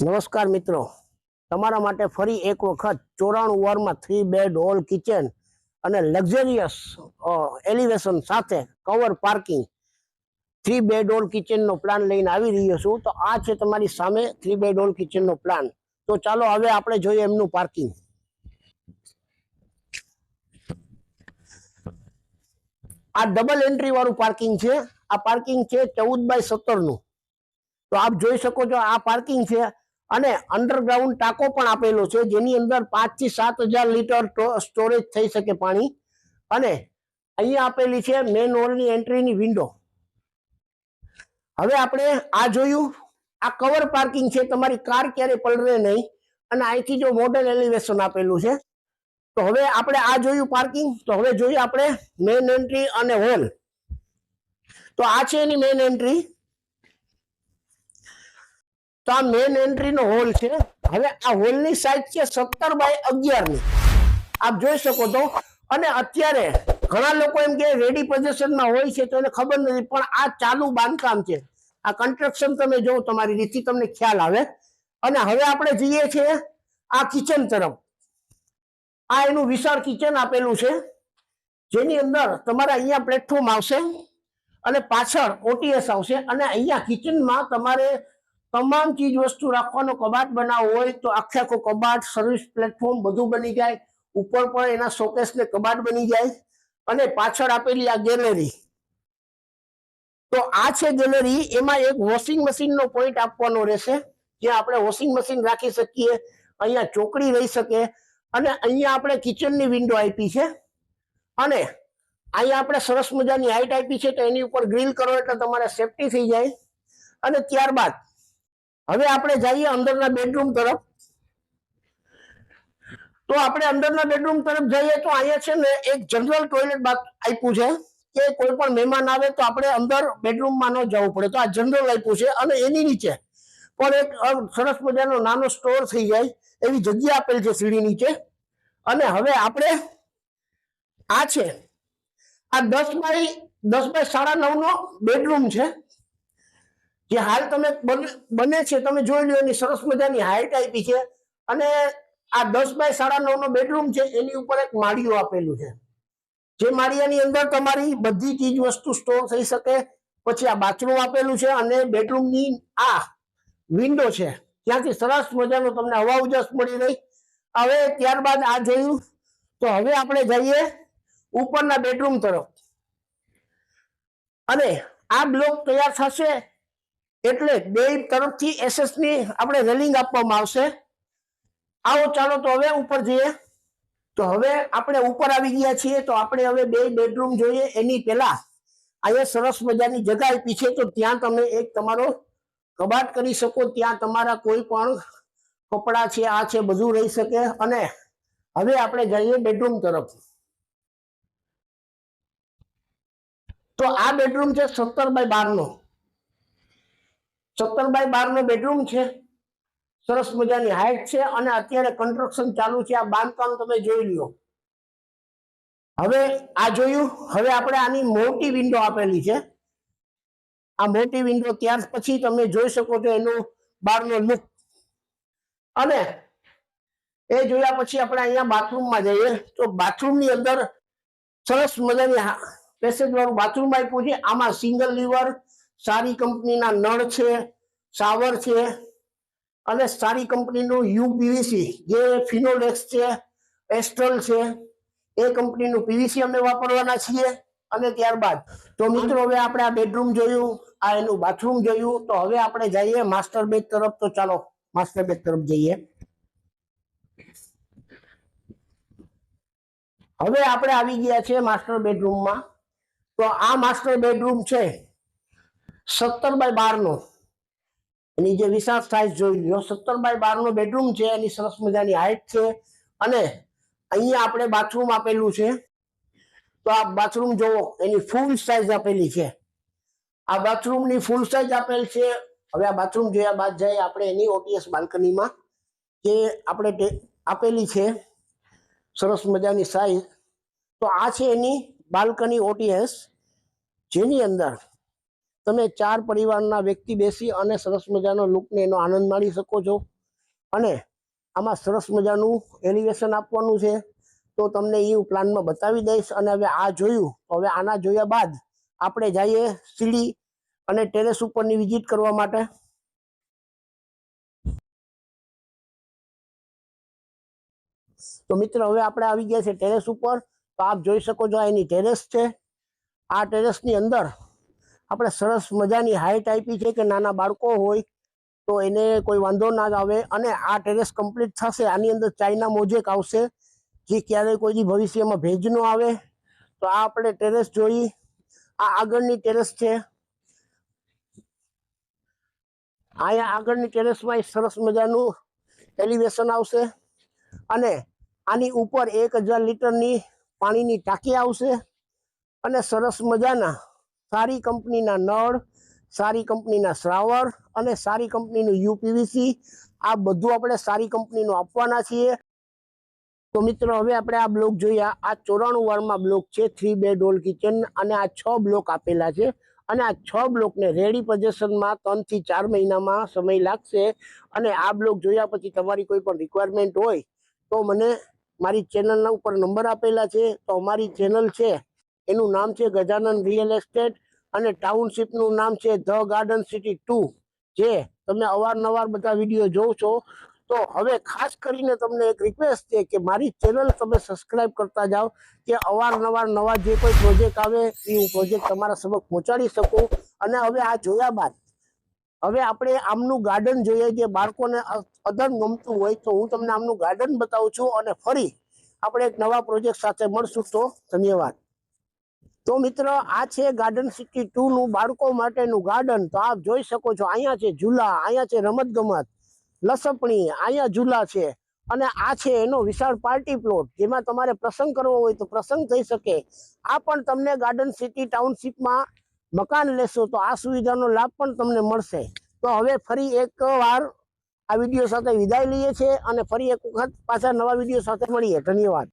નમસ્કાર મિત્રો. તમારા માટે ફરી એક વખત ચોરાણું વારમાં થ્રી બેડ હોલ કિચન અને લક્ઝરિયસ એલિવેશન સાથે cover parking three bed hall કિચનનો plan લઈને આવી રહ્યો છું. તો આ છે તમારી સામે થ્રી બેડ હોલ કિચનનો પ્લાન તો ચાલો હવે આપણે જોઈએ એમનું પાર્કિંગ આ ડબલ એન્ટ્રી વાળું પાર્કિંગ છે. આ પાર્કિંગ છે ચૌદ બાય સત્તરનું. તો આપ જોઈ શકો છો આ પાર્કિંગ છે. અને અંડરગ્રાઉન્ડ ટાંકો પણ આપેલો છે, જેની અંદર પાંચથી સાત હજાર લીટર સ્ટોરેજ થઈ શકે પાણી. અને અહીંયા આપેલી છે મેન હોલની એન્ટ્રીની વિન્ડો હવે આપણે આ જોયું. આ કવર પાર્કિંગ છે, તમારી કાર ક્યારે પલરે નહીં. અને અહીંથી જો મોડેલ એલિવેશન આપેલું છે, તો હવે આપણે આ જોયું પાર્કિંગ તો હવે જોઈએ આપણે મેન એન્ટ્રી અને હોલ તો આ છે એની મેન એન્ટ્રી તો આ મેન એન્ટ્રીનો હોલ છે. હવે આ હોલની સાઇઝ છે સત્તર બાય અગિયારની આપ જોઈ શકો છો. અને અત્યારે ઘણા લોકો એમ કે રેડી પોઝિશનમાં હોય છે તો એને ખબર નથી, પણ આ ચાલુ બાંધકામ છે. આ કન્સ્ટ્રક્શન તમે જોવો તમારી રીતથી તમને ખ્યાલ આવે. અને હવે આપણે જઈએ છીએ આ કિચન તરફ. આ એનું વિશાળ કિચન આપેલું છે. જેની અંદર તમારે અહીંયા પ્લેટફોર્મ આવશે અને પાછળ ઓટીએસ આવશે અને અહીંયા કિચનમાં તમારે તમામ ચીજ વસ્તુ રાખવાનો કબાટ બનાવવો હોય તો આખે આખો કબાટ સર્વિસ પ્લેટફોર્મ બધું બની જાય. ઉપર પણ એના શોકેસ ને કબાટ બની જાય અને પાછળ આપેલી આ ગેલેરી તો આ છે ગેલેરી એમાં એક વોશિંગ મશીન નો પોઈન્ટ આપવાનો રહેશે. જ્યાં આપણે વોશિંગ મશીન રાખી શકીએ, અહીંયા ચોકડી રહી શકે અને અહીંયા આપણે કિચનની વિન્ડો આપી છે. અને અહીંયા આપણે સરસ મજાની હાઈટ આપી છે તો એની ઉપર ગ્રીલ કરો એટલે તમારે સેફટી થઈ જાય. અને ત્યારબાદ હવે આપણે જઈએ અંદરના બેડરૂમ તરફ. તો આપણે અંદરના બેડરૂમ તરફ જઈએ તો અહીંયા છે ને એક જનરલ ટોયલેટ આપ્યું છે. કે કોઈ પણ મહેમાન આવે તો આપણે અંદર બેડરૂમમાં ન જવું પડે. તો આ જનરલ આપ્યું છે અને એની નીચે પણ એક સરસ મજાનો નાનો સ્ટોર થઈ જાય એવી જગ્યા આપેલ છે સીડી નીચે. અને હવે આપણે આ છે. આ દસ બાય દસ બાય સાડા નવ નો બેડરૂમ છે. જે હાલ તમે બને- છે, તમે જોઈ લો એની સરસ મજાની હાઈટ આપી છે. અને આ દસ બાય સાડા નવ નો બેડરૂમ છે, એની ઉપર એક માળિયું આપેલું છે. જે માળિયાની અંદર તમારી બધી ચીજ વસ્તુ સ્ટોર થઈ શકે. પછી આ બાથરૂમ આપેલું છે અને બેડરૂમની આ વિન્ડો છે. ત્યાંથી સરસ મજાનો તમને હવા ઉજાસ મળી રહી. હવે ત્યારબાદ આ જોયું. તો હવે આપણે જઈએ ઉપરના બેડરૂમ તરફ. અને આ બ્લોક તૈયાર થશે એટલે બે તરફથી એસએસની આપણે રેલિંગ આપવામાં આવશે. આવો, ચાલો તો હવે ઉપર જઈએ. તો હવે આપણે ઉપર આવી ગયા છીએ, તો આપણે હવે બે બેડરૂમ જોઈએ. એની પહેલા અહીંયા સરસ મજાની જગ્યા આપી છે, તો ત્યાં તમે એક તમારો કબાટ કરી શકો. ત્યાં તમારા કોઈ પણ કપડાં છે, આ છે, બધું રહી શકે. અને હવે આપણે જઈએ બેડરૂમ તરફ. તો આ બેડરૂમ છે સત્તર બાય બાર નો સત્તર બાય બાર નો બેડરૂમ છે. સરસ મજાની હાઈટ છે અને અત્યારે કન્સ્ટ્રક્શન ચાલુ છે. આ બાંધકામ તમે જોઈ લ્યો. હવે આ જોયું. હવે આપણે આની મોટી વિન્ડો આપેલી છે. આ મોટી વિન્ડો ત્યાર પછી તમે જોઈ શકો છો એનો બહારનો લુક અને એ જોયા પછી આપણે અહીંયા બાથરૂમમાં જઈએ. તો બાથરૂમની અંદર સરસ મજાની પેસેજ વાળું બાથરૂમ આપ્યું છે. આમાં સિંગલ લીવર સારી કંપનીના નળ છે શાવર છે અને સારી કંપનીનું યુપીવીસી જે ફિનોલેક્સ છે, એસ્ટ્રલ છે, એ કંપનીનું પીવીસી અમે વાપરવાના છીએ અને ત્યારબાદ તો મિત્રો હવે આપણે આ બેડરૂમ જોયું, આ એનું બાથરૂમ જોયું, તો હવે આપણે જઈએ માસ્ટર બેડ તરફ, તો ચાલો માસ્ટર બેડ તરફ જઈએ. હવે આપણે આવી ગયા છે માસ્ટર બેડરૂમમાં. તો આ માસ્ટર બેડરૂમ છે સત્તર બાય બાર નો એની જે વિશાળ સાઇઝ જોઈ લ્યો, સત્તર બાય બાર નો બેડરૂમ છે, એની સરસ મજાની હાઈટ છે. અને અહીંયા આપણે બાથરૂમ આપેલું છે. તો આ બાથરૂમ જોવો, એની ફૂલ સાઇઝ આપેલી છે. આ બાથરૂમની ફૂલ સાઇઝ આપેલ છે. હવે આ બાથરૂમ જોયા બાદ જાય આપણે એની ઓટીએસ બાલ્કનીમાં, જે આપણે આપેલી છે. સરસ મજાની સાઇઝ તો આ છે એની બાલ્કની ઓટીએસ જેની અંદર તમે ચાર પરિવારના વ્યક્તિ બેસી અને સરસ મજાનો લુકને એનો આનંદ માણી શકો છો. અને આમાં સરસ મજાનું એલિવેશન આપવાનું છે. તો તમને એ પ્લાનમાં બતાવી દઈશ અને હવે આ જોયું. હવે આના જોયા બાદ આપણે જઈએ સીડી અને ટેરેસ ઉપરની વિઝિટ કરવા માટે. તો મિત્ર, હવે આપણે આવી ગયા છે ટેરેસ ઉપર. તો આપ જોઈ શકો છો એની ટેરેસ છે. આ ટેરેસની અંદર આપણે સરસ મજાની હાઈટ આપી છે કે નાના બાળકો હોય તો એને કોઈ વાંધો ના આવે અને આ ટેરેસ કમ્પ્લીટ થશે. આની અંદર ચાઇના મોજેક આવશે. જે ક્યારેય કોઈ ભવિષ્યમાં ભેજ ન આવે. તો આ આપણે ટેરેસ જોઈ. આ આગળની ટેરેસ છે. અહીંયા આગળની ટેરેસમાં સરસ મજાનું એલિવેશન આવશે અને આની ઉપર એક હજાર લીટરની પાણીની ટાંકી આવશે અને સરસ મજાના સારી કંપનીના નળ, સારી કંપનીના શ્રાવર અને સારી કંપનીનું યુપીવીસી આ બધું આપણે સારી કંપનીનું આપવાના છીએ. તો મિત્રો, હવે આપણે આ બ્લોક જોયા આ ચોરાણું વાળમાં બ્લોક છે, થ્રી બેડ હોલ કિચન અને આ છ બ્લોક આપેલા છે. અને આ છ બ્લોકને રેડી પોઝિશનમાં ત્રણથી ચાર મહિનામાં સમય લાગશે. અને આ બ્લોક જોયા પછી તમારી કોઈ પણ રિક્વાયરમેન્ટ હોય, તો મને મારી ચેનલના ઉપર નંબર આપેલા છે. તો અમારી ચેનલ છે એનું નામ છે ગજાનન રિયલ એસ્ટેટ અને ટાઉનશીપનું નામ છે ધ ગાર્ડન સિટી ટુ, જે તમે અવારનવાર બધા વીડિયો જોવ છો. તો હવે ખાસ કરીને તમને એક રિક્વેસ્ટ છે કે મારી ચેનલ તમે સબસ્ક્રાઇબ કરતા જાઓ કે અવારનવાર નવા જે કોઈ પ્રોજેક્ટ આવે, એ હું પ્રોજેક્ટ તમારા સમક્ષ પહોંચાડી શકું. અને હવે આ જોયા બાદ, હવે આપણે આમનું ગાર્ડન જોઈએ, જે બાળકોને અદન ગમતું હોય, તો હું તમને આમનું ગાર્ડન બતાવું છું. અને ફરી આપણે એક નવા પ્રોજેક્ટ સાથે મળશું તો ધન્યવાદ. તો મિત્ર, આ છે ગાર્ડન સિટી ટુ નું બાળકો માટેનું ગાર્ડન તો આપ જોઈ શકો છો, અહીંયા છે ઝૂલા, અહીંયા છે રમત ગમત લસપણી, અહીંયા ઝૂલા છે. અને આ છે એનો વિશાળ પાર્ટી પ્લોટ જેમાં તમારે પ્રસંગ કરવો હોય તો પ્રસંગ થઈ શકે. આ પણ તમને ગાર્ડન સિટી ટાઉનશીપમાં મકાન લેશો તો આ સુવિધાનો લાભ પણ તમને મળશે. તો હવે ફરી એક વાર આ વીડિયો સાથે વિદાય લઈએ છીએ અને ફરી એક વખત પાછા નવા વીડિયો સાથે મળીએ. ધન્યવાદ.